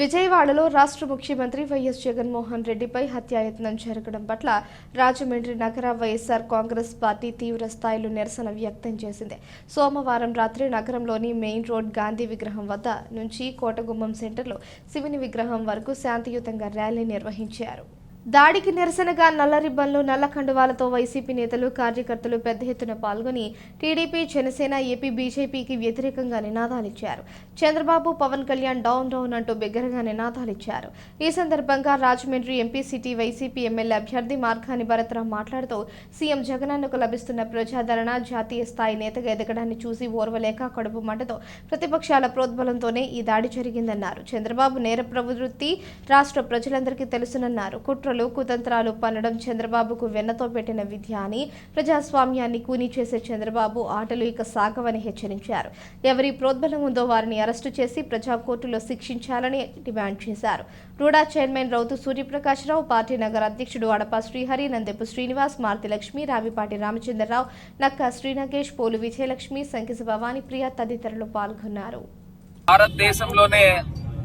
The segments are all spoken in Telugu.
విజయవాడలో రాష్ట్ర ముఖ్యమంత్రి వైఎస్ జగన్మోహన్ రెడ్డిపై హత్యాయత్నం జరగడం పట్ల రాజమండ్రి నగర వైఎస్ఆర్ కాంగ్రెస్ పార్టీ తీవ్ర స్థాయిలో నిరసన వ్యక్తం చేసింది. సోమవారం రాత్రి నగరంలోని మెయిన్ రోడ్ గాంధీ విగ్రహం వద్ద నుంచి కోటగుమ్మం సెంటర్లో శివుని విగ్రహం వరకు శాంతియుతంగా ర్యాలీ నిర్వహించారు. దాడికి నిరసనగా నల్ల రిబ్బన్లు నల్ల కండువాలతో వైసీపీ నేతలు కార్యకర్తలు పెద్ద ఎత్తున పాల్గొని టీడీపీ జనసేన ఏపీ బీజేపీకి వ్యతిరేకంగా నినాదాలిచ్చారు చంద్రబాబు పవన్ కళ్యాణ్ డౌన్ డౌన్ అంటూ బిగ్గరగా నినాదాలిచ్చారు ఈ సందర్భంగా Rajahmundry MP city YCP MLA అభ్యర్థి మార్గాని భరతరావు మాట్లాడుతూ సీఎం జగనన్నకు లభిస్తున్న ప్రజాదరణ జాతీయ స్థాయి నేతగా ఎదగడాన్ని చూసి ఓర్వలేక కడుపు మంటతో ప్రతిపక్షాల ప్రోద్బలంతోనే ఈ దాడి జరిగిందన్నారు. చంద్రబాబు నేర ప్రవృత్తి రాష్ట్ర ప్రజలందరికీ తెలుసునన్నారు. కుట్ర కుట్రలు కుతంత్రాలు పన్నడం చంద్రబాబుకు వెన్నతో పెట్టిన విద్య అని ప్రజాస్వామ్యాన్ని కూని చేసే చంద్రబాబు ఆటలు ఇక సాగవని హెచ్చరించారు. ఎవరి ప్రోద్బలం ఉందో వారిని అరెస్టు చేసి ప్రజా కోర్టులో శిక్షించాలని డిమాండ్ చేశారు. రూడా చైర్మన్ రౌతు సూర్యప్రకాశ్రావు పార్టీ నగర అధ్యక్షుడు అడప శ్రీహరి నందెపు శ్రీనివాస్ మారుతి లక్ష్మి రావిపాటి రామచంద్రరావు నక్క శ్రీనగేష్ పోలు విజయలక్ష్మి సంకిస భవానీ ప్రియ తదితరులు పాల్గొన్నారు. భారతదేశంలోనే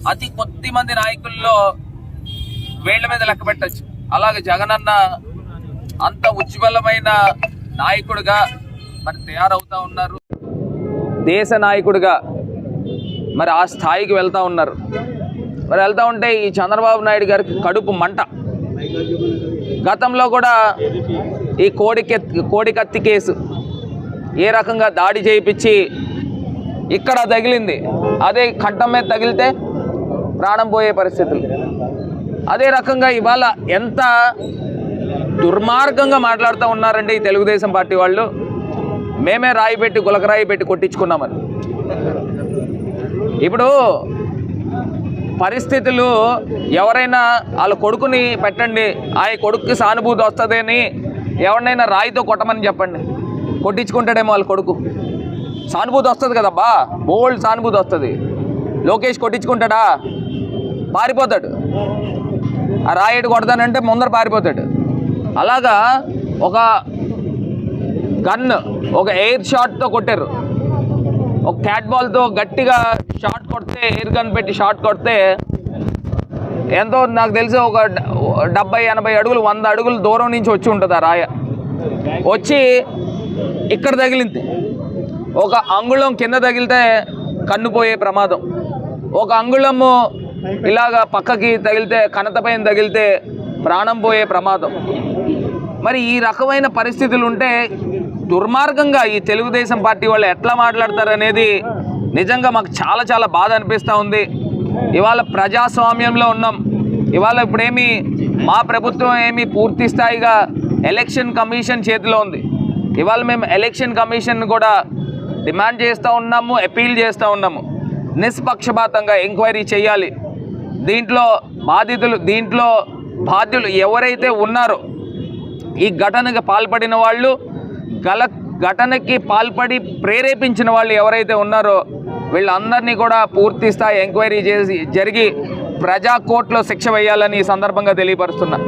అతి కొద్ది మంది నాయకుల్లో వేళ్ళ మీద లెక్క పెట్టచ్చు. అలాగే జగనన్న అంత ఉజ్వలమైన నాయకుడిగా మరి తయారవుతా ఉన్నారు. దేశ నాయకుడిగా మరి ఆ స్థాయికి వెళ్తూ ఉన్నారు. మరి వెళ్తూ ఉంటే ఈ చంద్రబాబు నాయుడు గారికి కడుపు మంట. గతంలో కూడా ఈ కోడి కోడికత్తి కేసు ఏ రకంగా దాడి చేయించి ఇక్కడ తగిలింది. అదే కంఠం మీద తగిలితే ప్రాణం పోయే పరిస్థితులు. అదే రకంగా ఇవాళ ఎంత దుర్మార్గంగా మాట్లాడుతూ ఉన్నారండి ఈ తెలుగుదేశం పార్టీ వాళ్ళు? మేమే రాయి పెట్టి గులకరాయి పెట్టి కొట్టించుకున్నామని ఇప్పుడు పరిస్థితులు ఎవరైనా వాళ్ళ కొడుకుని పెట్టండి ఆ కొడుకుకి సానుభూతి వస్తుందని ఎవరినైనా రాయితో కొట్టమని చెప్పండి. కొట్టించుకుంటాడేమో వాళ్ళ కొడుకు. సానుభూతి వస్తుంది కదబ్బా? బోల్డ్ సానుభూతి వస్తుంది. లోకేష్ కొట్టించుకుంటాడా? పారిపోతాడు. ఆ రాయుడు కొడతానంటే ముందర పారిపోతాడు. అలాగా ఒక గన్ ఒక ఎయిర్ షాట్తో కొట్టారు. ఒక క్యాట్ బాల్తో గట్టిగా షాట్ కొడితే ఎయిర్ గన్ పెట్టి షాట్ కొడితే ఎంతో నాకు తెలిసి ఒక డెబ్బై ఎనభై అడుగులు వంద అడుగులు దూరం నుంచి వచ్చి ఉంటుంది ఆ రాయ. వచ్చి ఇక్కడ తగిలింది. ఒక అంగుళం కింద తగిలితే కన్ను పోయే ప్రమాదం. ఒక అంగుళము ఇలాగా పక్కకి తగిలితే కనతపైన తగిలితే ప్రాణం పోయే ప్రమాదం. మరి ఈ రకమైన పరిస్థితులు ఉంటే దుర్మార్గంగా ఈ తెలుగుదేశం పార్టీ వాళ్ళు ఎట్లా మాట్లాడతారు అనేది నిజంగా మాకు చాలా చాలా బాధ అనిపిస్తూ ఉంది. ఇవాళ ప్రజాస్వామ్యంలో ఉన్నాం. ఇవాళ ఇప్పుడేమి మా ప్రభుత్వం ఏమి పూర్తి స్థాయిగా ఎలక్షన్ కమిషన్ చేతిలో ఉంది. ఇవాళ మేము ఎలక్షన్ కమిషన్ కూడా డిమాండ్ చేస్తూ ఉన్నాము అపీల్ చేస్తూ ఉన్నాము. నిష్పక్షపాతంగా ఎంక్వైరీ చేయాలి. దీంట్లో బాధితులు దీంట్లో బాధ్యులు ఎవరైతే ఉన్నారో ఈ ఘటనకు పాల్పడిన వాళ్ళు గల ఘటనకి పాల్పడి ప్రేరేపించిన వాళ్ళు ఎవరైతే ఉన్నారో వీళ్ళందరినీ కూడా పూర్తి స్థాయి ఎంక్వైరీ చేసి జరిగి ప్రజా కోర్టులో శిక్ష వేయాలని ఈ సందర్భంగా తెలియపరుస్తున్నా.